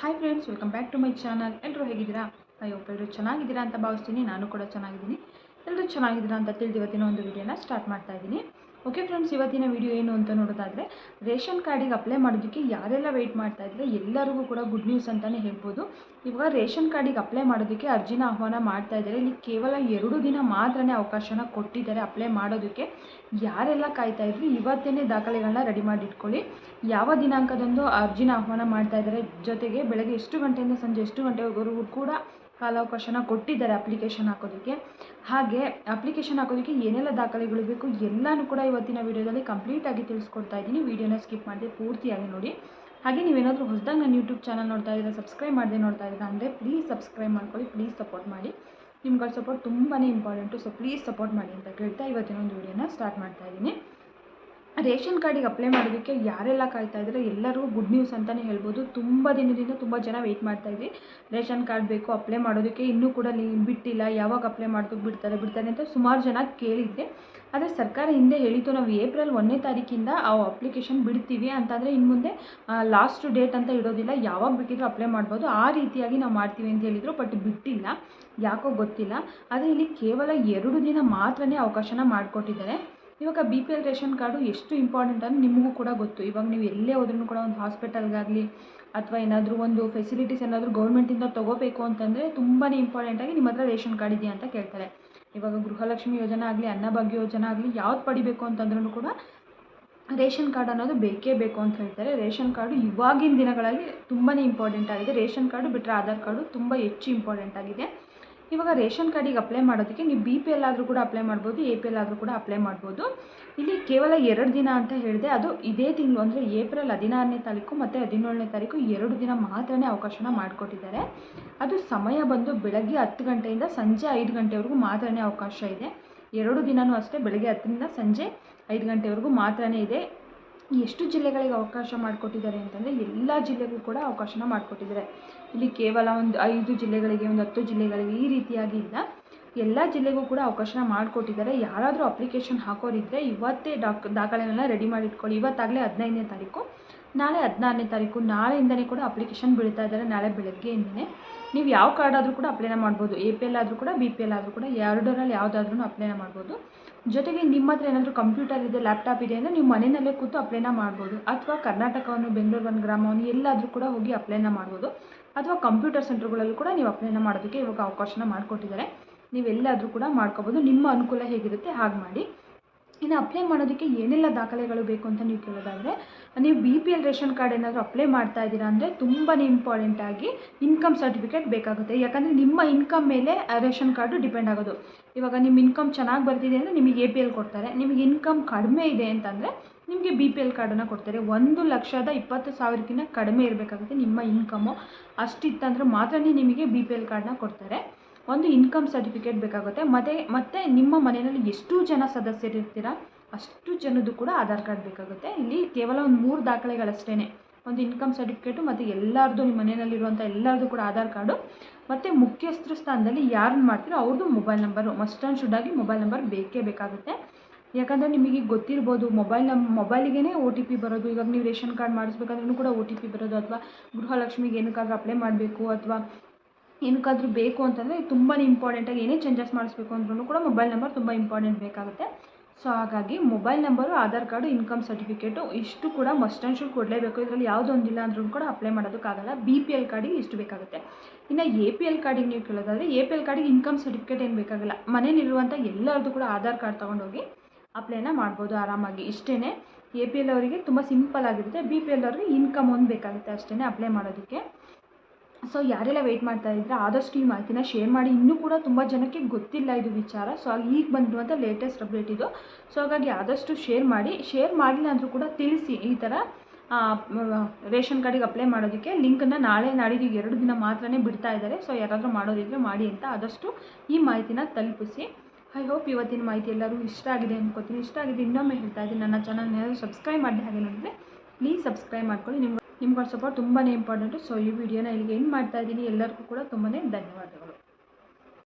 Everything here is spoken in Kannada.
Hi friends welcome back to my channel ಎಲ್ಲರೂ ಹೇಗಿದ್ದೀರಾ? ಅಯ್ಯೋ ಎಲ್ಲರೂ ಚೆನ್ನಾಗಿದ್ದೀರಾ ಅಂತ ಭಾವಿಸ್ತೀನಿ. ನಾನು ಕೂಡ ಚೆನ್ನಾಗಿದ್ದೀನಿ. ಎಲ್ಲರೂ ಚೆನ್ನಾಗಿದ್ದೀರಾ ಅಂತ ತಿಳಿದು ಇವತ್ತಿನ ಒಂದು ವಿಡಿಯೋನ ಸ್ಟಾರ್ಟ್ ಮಾಡ್ತಾ ಇದ್ದೀನಿ. ಓಕೆ ಫ್ರೆಂಡ್ಸ್ ಇವತ್ತಿನ ವಿಡಿಯೋ ಏನು ಅಂತ ನೋಡೋದಾದರೆ, ರೇಷನ್ ಕಾರ್ಡಿಗೆ ಅಪ್ಲೈ ಮಾಡೋದಕ್ಕೆ ಯಾರೆಲ್ಲ ವೆಯ್ಟ್ ಮಾಡ್ತಾ ಇದ್ರೆ ಎಲ್ಲರಿಗೂ ಕೂಡ ಗುಡ್ ನ್ಯೂಸ್ ಅಂತಲೇ ಹೇಳ್ಬೋದು. ಇವಾಗ ರೇಷನ್ ಕಾರ್ಡಿಗೆ ಅಪ್ಲೈ ಮಾಡೋದಕ್ಕೆ ಅರ್ಜಿನ ಆಹ್ವಾನ ಮಾಡ್ತಾ ಇದ್ದಾರೆ. ಇಲ್ಲಿ ಕೇವಲ ಎರಡು ದಿನ ಮಾತ್ರನೇ ಅವಕಾಶನ ಕೊಟ್ಟಿದ್ದಾರೆ ಅಪ್ಲೈ ಮಾಡೋದಕ್ಕೆ. ಯಾರೆಲ್ಲ ಕಾಯ್ತಾ ಇದ್ರಿ ಇವತ್ತೇ ದಾಖಲೆಗಳನ್ನ ರೆಡಿ ಮಾಡಿ ಇಟ್ಕೊಳ್ಳಿ. ಯಾವ ದಿನಾಂಕದಂದು ಅರ್ಜಿನ ಆಹ್ವಾನ ಮಾಡ್ತಾ ಇದ್ದಾರೆ, ಜೊತೆಗೆ ಬೆಳಗ್ಗೆ ಎಷ್ಟು ಗಂಟೆಯಿಂದ ಸಂಜೆ ಎಷ್ಟು ಗಂಟೆವರೆಗೂ ಕೂಡ ಕಾಲಾವಕಾಶನ ಕೊಟ್ಟಿದ್ದಾರೆ ಅಪ್ಲಿಕೇಶನ್ ಹಾಕೋದಕ್ಕೆ. ಹಾಗೆ ಅಪ್ಲಿಕೇಶನ್ ಹಾಕೋದಕ್ಕೆ ಏನೆಲ್ಲ ದಾಖಲೆಗಳು ಬೇಕು ಎಲ್ಲನೂ ಕೂಡ ಇವತ್ತಿನ ವಿಡಿಯೋದಲ್ಲಿ ಕಂಪ್ಲೀಟಾಗಿ ತಿಳಿಸ್ಕೊಡ್ತಾ ಇದ್ದೀನಿ. ವಿಡಿಯೋನ ಸ್ಕಿಪ್ ಮಾಡಿದೆ ಪೂರ್ತಿಯಾಗಿ ನೋಡಿ. ಹಾಗೆ ನೀವೇನಾದರೂ ಹೊಸದಾಗಿ ನನ್ನ ಯೂಟ್ಯೂಬ್ ಚಾನಲ್ ನೋಡ್ತಾ ಇದ್ದೀರಾ ಸಬ್ಸ್ಕ್ರೈಬ್ ಮಾಡದೆ ನೋಡ್ತಾ ಇದ್ದೀರಾ ಅಂದರೆ ಪ್ಲೀಸ್ ಸಬ್ಸ್ಕ್ರೈಬ್ ಮಾಡ್ಕೊಳ್ಳಿ ಪ್ಲೀಸ್ ಸಪೋರ್ಟ್ ಮಾಡಿ. ನಿಮ್ಗಳ ಸಪೋರ್ಟ್ ತುಂಬಾ ಇಂಪಾರ್ಟೆಂಟು ಸೊ ಪ್ಲೀಸ್ ಸಪೋರ್ಟ್ ಮಾಡಿ ಅಂತ ಕೇಳ್ತಾ ಇವತ್ತಿನ ಒಂದು ವಿಡಿಯೋನ ಸ್ಟಾರ್ಟ್ ಮಾಡ್ತಾ ಇದ್ದೀನಿ. ರೇಷನ್ ಕಾರ್ಡಿಗೆ ಅಪ್ಲೈ ಮಾಡೋದಕ್ಕೆ ಯಾರೆಲ್ಲ ಕಾಯ್ತಾ ಇದ್ದಾರೆ ಎಲ್ಲರಿಗೂ ಗುಡ್ ನ್ಯೂಸ್ ಅಂತಲೇ ಹೇಳ್ಬೋದು. ತುಂಬ ದಿನದಿಂದ ತುಂಬ ಜನ ವೆಯ್ಟ್ ಮಾಡ್ತಾ ಇದ್ವಿ ರೇಷನ್ ಕಾರ್ಡ್ ಬೇಕು, ಅಪ್ಲೈ ಮಾಡೋದಕ್ಕೆ ಇನ್ನೂ ಕೂಡ ಲಿ ಬಿಟ್ಟಿಲ್ಲ. ಯಾವಾಗ ಅಪ್ಲೈ ಮಾಡ್ಕೋ ಬಿಡ್ತಾರೆ ಬಿಡ್ತಾರೆ ಅಂತ ಸುಮಾರು ಜನ ಕೇಳಿದ್ದೆ. ಆದರೆ ಸರ್ಕಾರ ಹಿಂದೆ ಹೇಳಿತು ನಾವು ಏಪ್ರಿಲ್ ಒಂದನೇ ತಾರೀಕಿಂದ ಆ ಅಪ್ಲಿಕೇಶನ್ ಬಿಡ್ತೀವಿ ಅಂತಂದರೆ ಇನ್ನು ಮುಂದೆ ಲಾಸ್ಟ್ ಡೇಟ್ ಅಂತ ಇಡೋದಿಲ್ಲ. ಯಾವಾಗ ಬೇಕಿದ್ರೂ ಅಪ್ಲೈ ಮಾಡ್ಬೋದು. ಆ ರೀತಿಯಾಗಿ ನಾವು ಮಾಡ್ತೀವಿ ಅಂತ ಹೇಳಿದರು ಬಟ್ ಬಿಟ್ಟಿಲ್ಲ. ಯಾಕೋ ಗೊತ್ತಿಲ್ಲ. ಆದರೆ ಇಲ್ಲಿ ಕೇವಲ ಎರಡು ದಿನ ಮಾತ್ರನೇ ಅವಕಾಶನ ಮಾಡಿಕೊಟ್ಟಿದ್ದಾರೆ. ಇವಾಗ B P L ration card ಎಷ್ಟು ಇಂಪಾರ್ಟೆಂಟ್ ಅಂತ ನಿಮಗೂ ಕೂಡ ಗೊತ್ತು. ಇವಾಗ ನೀವು ಎಲ್ಲೇ ಹೋದ್ರೂ ಕೂಡ ಒಂದು ಹಾಸ್ಪಿಟಲ್ಗಾಗಲಿ ಅಥವಾ ಏನಾದರೂ ಒಂದು ಫೆಸಿಲಿಟೀಸ್ ಏನಾದರೂ ಗೌರ್ಮೆಂಟಿಂದ ತೊಗೋಬೇಕು ಅಂತಂದರೆ ತುಂಬಾ ಇಂಪಾರ್ಟೆಂಟಾಗಿ ನಿಮ್ಮ ಹತ್ರ ರೇಷನ್ ಕಾರ್ಡ್ ಇದೆಯಾ ಅಂತ ಕೇಳ್ತಾರೆ. ಇವಾಗ ಗೃಹಲಕ್ಷ್ಮಿ ಯೋಜನೆ ಆಗಲಿ ಅನ್ನಭಾಗ್ಯ ಯೋಜನೆ ಆಗಲಿ ಯಾವ್ದು ಪಡಿಬೇಕು ಅಂತಂದ್ರೂ ಕೂಡ ರೇಷನ್ ಕಾರ್ಡ್ ಅನ್ನೋದು ಬೇಕೇ ಬೇಕು ಅಂತ ಹೇಳ್ತಾರೆ. ರೇಷನ್ ಕಾರ್ಡು ಇವಾಗಿನ ದಿನಗಳಲ್ಲಿ ತುಂಬಾ ಇಂಪಾರ್ಟೆಂಟ್ ಆಗಿದೆ. ರೇಷನ್ ಕಾರ್ಡು ಬಿಟ್ಟರೆ ಆಧಾರ್ ಕಾರ್ಡು ತುಂಬ ಹೆಚ್ಚು ಇಂಪಾರ್ಟೆಂಟ್ ಆಗಿದೆ. ಇವಾಗ ರೇಷನ್ ಕಾರ್ಡಿಗೆ ಅಪ್ಲೈ ಮಾಡೋದಕ್ಕೆ ನೀವು ಬಿ ಪಿ ಎಲ್ ಆದರೂ ಕೂಡ ಅಪ್ಲೈ ಮಾಡ್ಬೋದು ಎ ಪಿ ಎಲ್ ಆದರೂ ಕೂಡ ಅಪ್ಲೈ ಮಾಡ್ಬೋದು. ಇಲ್ಲಿ ಕೇವಲ ಎರಡು ದಿನ ಅಂತ ಹೇಳಿದೆ ಅದು ಇದೇ ತಿಂಗಳು ಅಂದರೆ ಏಪ್ರಿಲ್ ಹದಿನಾರನೇ ತಾರೀಕು ಮತ್ತು ಹದಿನೇಳನೇ ತಾರೀಕು ಎರಡು ದಿನ ಮಾತ್ರನೇ ಅವಕಾಶನ ಮಾಡಿಕೊಟ್ಟಿದ್ದಾರೆ. ಅದು ಸಮಯ ಬಂದು ಬೆಳಗ್ಗೆ ಹತ್ತು ಗಂಟೆಯಿಂದ ಸಂಜೆ ಐದು ಗಂಟೆವರೆಗೂ ಮಾತ್ರನೇ ಅವಕಾಶ ಇದೆ. ಎರಡು ದಿನವೂ ಅಷ್ಟೇ ಬೆಳಗ್ಗೆ ಹತ್ತರಿಂದ ಸಂಜೆ ಐದು ಗಂಟೆವರೆಗೂ ಮಾತ್ರನೇ ಇದೆ. ಎಷ್ಟು ಜಿಲ್ಲೆಗಳಿಗೆ ಅವಕಾಶ ಮಾಡಿಕೊಟ್ಟಿದ್ದಾರೆ ಅಂತಂದರೆ ಎಲ್ಲ ಜಿಲ್ಲೆಗೂ ಕೂಡ ಅವಕಾಶನ ಮಾಡಿಕೊಟ್ಟಿದ್ದಾರೆ. ಇಲ್ಲಿ ಕೇವಲ ಒಂದು ಐದು ಜಿಲ್ಲೆಗಳಿಗೆ, ಒಂದು ಹತ್ತು ಜಿಲ್ಲೆಗಳಿಗೆ ಈ ರೀತಿಯಾಗಿ ಇಲ್ಲ. ಎಲ್ಲ ಜಿಲ್ಲೆಗೂ ಕೂಡ ಅವಕಾಶನ ಮಾಡಿಕೊಟ್ಟಿದ್ದಾರೆ. ಯಾರಾದರೂ ಅಪ್ಲಿಕೇಶನ್ ಹಾಕೋರಿದ್ದರೆ ಇವತ್ತೇ ಡಾಕ್, ದಾಖಲೆಗಳನ್ನ ರೆಡಿ ಮಾಡಿ ಇಟ್ಕೊಳ್ಳಿ ಇವತ್ತಾಗಲೇ ಹದಿನೈದನೇ ತಾರೀಕು. ನಾಳೆ ಹದಿನಾರನೇ ತಾರೀಕು. ನಾಳೆಯಿಂದನೇ ಕೂಡ ಅಪ್ಲಿಕೇಶನ್ ಬೀಳ್ತಾ ಇದ್ದಾರೆ ನಾಳೆ ಬೆಳಗ್ಗೆಯಿಂದನೇ. ನೀವು ಯಾವ ಕಾರ್ಡ್ ಆದರೂ ಕೂಡ ಅಪ್ಲೈನ ಮಾಡ್ಬೋದು. ಎ ಪಿ ಎಲ್ ಆದರೂ ಕೂಡ, ಬಿ ಪಿ ಎಲ್ ಆದರೂ ಕೂಡ ಎರಡರಲ್ಲಿ ಯಾವುದಾದ್ರೂ ಅಪ್ಲೈನ ಮಾಡ್ಬೋದು. ಜೊತೆಗೆ ನಿಮ್ಮ ಹತ್ರ ಏನಾದರೂ ಕಂಪ್ಯೂಟರ್ ಇದೆ ಲ್ಯಾಪ್ಟಾಪ್ ಇದೆ ಅಂದರೆ ನೀವು ಮನೆಯಲ್ಲೇ ಕೂತು ಅಪ್ಲೈನ ಮಾಡ್ಬೋದು. ಅಥವಾ ಕರ್ನಾಟಕವನ್ನು, ಬೆಂಗಳೂರು ಒಂದು ಗ್ರಾಮವನ್ನು ಎಲ್ಲಾದರೂ ಕೂಡ ಹೋಗಿ ಅಪ್ಲೈನ ಮಾಡ್ಬೋದು. ಅಥವಾ ಕಂಪ್ಯೂಟರ್ ಸೆಂಟರ್ಗಳಲ್ಲೂ ಕೂಡ ನೀವು ಅಪ್ಲೈನ ಮಾಡೋದಕ್ಕೆ ಇವಾಗ ಅವಕಾಶನ ಮಾಡಿಕೊಟ್ಟಿದ್ದಾರೆ. ನೀವೆಲ್ಲಾದರೂ ಕೂಡ ಮಾಡ್ಕೋಬೋದು. ನಿಮ್ಮ ಅನುಕೂಲ ಹೇಗಿರುತ್ತೆ ಹಾಗೆ ಮಾಡಿ. ಇನ್ನು ಅಪ್ಲೈ ಮಾಡೋದಕ್ಕೆ ಏನೆಲ್ಲ ದಾಖಲೆಗಳು ಬೇಕು ಅಂತ ನೀವು ಕೇಳೋದಾದರೆ, ನೀವು B P L ration card ಏನಾದರೂ ಅಪ್ಲೈ ಮಾಡ್ತಾ ಇದ್ದೀರಾ ಅಂದರೆ ತುಂಬಾ ಇಂಪಾರ್ಟೆಂಟಾಗಿ ಇನ್ಕಮ್ ಸರ್ಟಿಫಿಕೇಟ್ ಬೇಕಾಗುತ್ತೆ. ಯಾಕಂದರೆ ನಿಮ್ಮ ಇನ್ಕಮ್ ಮೇಲೆ ರೇಷನ್ ಕಾರ್ಡು ಡಿಪೆಂಡ್ ಆಗೋದು. ಇವಾಗ ನಿಮ್ಮ ಇನ್ಕಮ್ ಚೆನ್ನಾಗಿ ಬರ್ತಿದೆ ಅಂದರೆ ನಿಮಗೆ ಎ ಪಿ ಎಲ್ ಕೊಡ್ತಾರೆ. ನಿಮಗೆ ಇನ್ಕಮ್ ಕಡಿಮೆ ಇದೆ ಅಂತಂದರೆ ನಿಮಗೆ ಬಿ ಪಿ ಎಲ್ ಕಾರ್ಡನ್ನು ಕೊಡ್ತಾರೆ. ಒಂದು ಲಕ್ಷದ ಇಪ್ಪತ್ತು ಸಾವಿರಕ್ಕಿಂತ ಕಡಿಮೆ ಇರಬೇಕಾಗುತ್ತೆ ನಿಮ್ಮ ಇನ್ಕಮ್ಮು ಅಷ್ಟಿತ್ತಂದ್ರೆ ಮಾತ್ರ ನಿಮಗೆ ಬಿ ಪಿ ಎಲ್ ಕಾರ್ಡನ್ನ ಕೊಡ್ತಾರೆ. ಒಂದು ಇನ್ಕಮ್ ಸರ್ಟಿಫಿಕೇಟ್ ಬೇಕಾಗುತ್ತೆ. ಮತ್ತೆ ಮತ್ತೆ ನಿಮ್ಮ ಮನೆಯಲ್ಲಿ ಎಷ್ಟು ಜನ ಸದಸ್ಯರಿರ್ತೀರ ಅಷ್ಟು ಜನದ್ದು ಕೂಡ ಆಧಾರ್ ಕಾರ್ಡ್ ಬೇಕಾಗುತ್ತೆ. ಇಲ್ಲಿ ಕೇವಲ ಒಂದು ಮೂರು ದಾಖಲೆಗಳಷ್ಟೇ ಒಂದು ಇನ್ಕಮ್ ಸರ್ಟಿಫಿಕೇಟು ಮತ್ತು ಎಲ್ಲರದ್ದು ನಿಮ್ಮ ಮನೆಯಲ್ಲಿರುವಂಥ ಎಲ್ಲರದ್ದು ಕೂಡ ಆಧಾರ್ ಕಾರ್ಡು. ಮತ್ತು ಮುಖ್ಯಸ್ಥರ ಸ್ಥಾನದಲ್ಲಿ ಯಾರನ್ನ ಮಾಡ್ತೀರೋ ಅವ್ರದ್ದು ಮೊಬೈಲ್ ನಂಬರು ಮಸ್ಟ್ ಆ್ಯಂಡ್ ಶುಡ್ಡಾಗಿ ಮೊಬೈಲ್ ನಂಬರ್ ಬೇಕೇ ಬೇಕಾಗುತ್ತೆ. ಯಾಕಂದರೆ ನಿಮಗೆ ಗೊತ್ತಿರ್ಬೋದು ಮೊಬೈಲ್ ನಮ್ಮ ಮೊಬೈಲಿಗೇ ಒ ಟಿ ಪಿ ಬರೋದು. ಇವಾಗ ನೀವು ರೇಷನ್ ಕಾರ್ಡ್ ಮಾಡಿಸ್ಬೇಕಾದ್ರೂ ಕೂಡ ಒ ಟಿ ಪಿ ಬರೋದು. ಅಥವಾ ಗೃಹಲಕ್ಷ್ಮಿಗೆ ಏನಕ್ಕಾದ್ರೂ ಅಪ್ಲೈ ಮಾಡಬೇಕು, ಅಥವಾ ಏನಕ್ಕಾದ್ರೂ ಬೇಕು ಅಂತಂದರೆ ತುಂಬಾ ಇಂಪಾರ್ಟೆಂಟಾಗಿ ಏನೇ ಚೇಂಜಸ್ ಮಾಡಿಸ್ಬೇಕು ಅಂದ್ರೂ ಕೂಡ ಮೊಬೈಲ್ ನಂಬರ್ ತುಂಬ ಇಂಪಾರ್ಟೆಂಟ್ ಬೇಕಾಗುತ್ತೆ. ಸೊ ಹಾಗಾಗಿ mobile number Aadhaar card income certificate ಇಷ್ಟು ಕೂಡ ಮಸ್ಟ್ ಆ್ಯಂಡ್ ಕೊಡಲೇಬೇಕು. ಇದರಲ್ಲಿ ಯಾವುದೊಂದಿಲ್ಲ ಅಂದ್ರೂ ಕೂಡ ಅಪ್ಲೈ ಮಾಡೋದಕ್ಕಾಗಲ್ಲ ಬಿ ಪಿ ಎಲ್ ಕಾರ್ಡಿಗೆ ಇಷ್ಟು ಬೇಕಾಗುತ್ತೆ. ಇನ್ನು ಎ ಪಿ ಎಲ್ ಕಾರ್ಡಿಗೆ ನೀವು ಕೇಳೋದಾದರೆ ಎ ಪಿ ಎಲ್ ಕಾರ್ಡಿಗೆ ಇನ್ಕಮ್ ಸರ್ಟಿಫಿಕೇಟ್ ಏನು ಬೇಕಾಗಲ್ಲ. ಮನೇಲಿರುವಂಥ ಎಲ್ಲರದ್ದು ಕೂಡ ಆಧಾರ್ ಕಾರ್ಡ್ ತೊಗೊಂಡೋಗಿ ಅಪ್ಲೈನ ಮಾಡ್ಬೋದು ಆರಾಮಾಗಿ. ಇಷ್ಟೇ ಎ ಪಿ ಎಲ್ ಅವರಿಗೆ ತುಂಬ ಸಿಂಪಲ್ ಆಗಿರುತ್ತೆ. ಬಿ ಪಿ ಎಲ್ ಅವ್ರಿಗೆ ಇನ್ಕಮ್ ಒಂದು ಬೇಕಾಗುತ್ತೆ ಅಷ್ಟೇ ಅಪ್ಲೈ ಮಾಡೋದಕ್ಕೆ. ಸೊ ಯಾರೆಲ್ಲ ವೆಯ್ಟ್ ಮಾಡ್ತಾ ಇದ್ರೆ ಆದಷ್ಟು ಈ ಮಾಹಿತಿನ ಶೇರ್ ಮಾಡಿ. ಇನ್ನೂ ಕೂಡ ತುಂಬ ಜನಕ್ಕೆ ಗೊತ್ತಿಲ್ಲ ಇದು ವಿಚಾರ. ಸೊ ಈಗ ಬಂದಿರುವಂಥ ಲೇಟೆಸ್ಟ್ ಅಪ್ಡೇಟ್ ಇದು. ಸೊ ಹಾಗಾಗಿ ಆದಷ್ಟು ಶೇರ್ ಮಾಡಿ. ಶೇರ್ ಮಾಡಲಿಲ್ಲ ಅಂದರೂ ಕೂಡ ತಿಳಿಸಿ ಈ ಥರ ರೇಷನ್ ಕಾರ್ಡಿಗೆ ಅಪ್ಲೈ ಮಾಡೋದಕ್ಕೆ ಲಿಂಕನ್ನು ನಾಳೆ ನಾಡಿದ್ದು ಎರಡು ದಿನ ಮಾತ್ರ ಬಿಡ್ತಾ ಇದ್ದಾರೆ. ಸೊ ಯಾರಾದರೂ ಮಾಡೋದಿದ್ರೆ ಮಾಡಿ ಅಂತ ಆದಷ್ಟು ಈ ಮಾಹಿತಿನ ತಲುಪಿಸಿ. ಐ ಹೋಪ್ ಇವತ್ತಿನ ಮಾಹಿತಿ ಎಲ್ಲರೂ ಇಷ್ಟ ಆಗಿದೆ ಅಂದ್ಕೋತೀನಿ ಇಷ್ಟ ಆಗಿದೆ ಇನ್ನೊಮ್ಮೆ ಹೇಳ್ತಾ ಇದ್ದೀನಿ. ನನ್ನ ಚಾನಲ್ನ ಸಬ್ಸ್ಕ್ರೈಬ್ ಮಾಡಿದೆ ಹಾಗೆ ನೋಡಿದ್ರೆ ಪ್ಲೀಸ್ ಸಬ್ಸ್ಕ್ರೈಬ್ ಮಾಡ್ಕೊಳ್ಳಿ. ನಿಮ್ಗೆ ನಿಮ್ಗಳ ಸಪೋರ್ಟ್ ತುಂಬಾ ಇಂಪಾರ್ಟೆಂಟು ಸೊ ಈ ವಿಡಿಯೋನ ಇಲ್ಲಿಗೆ ಏನು ಮಾಡ್ತಾ ಇದ್ದೀನಿ. ಎಲ್ಲರಿಗೂ ಕೂಡ ತುಂಬಾ ಧನ್ಯವಾದಗಳು.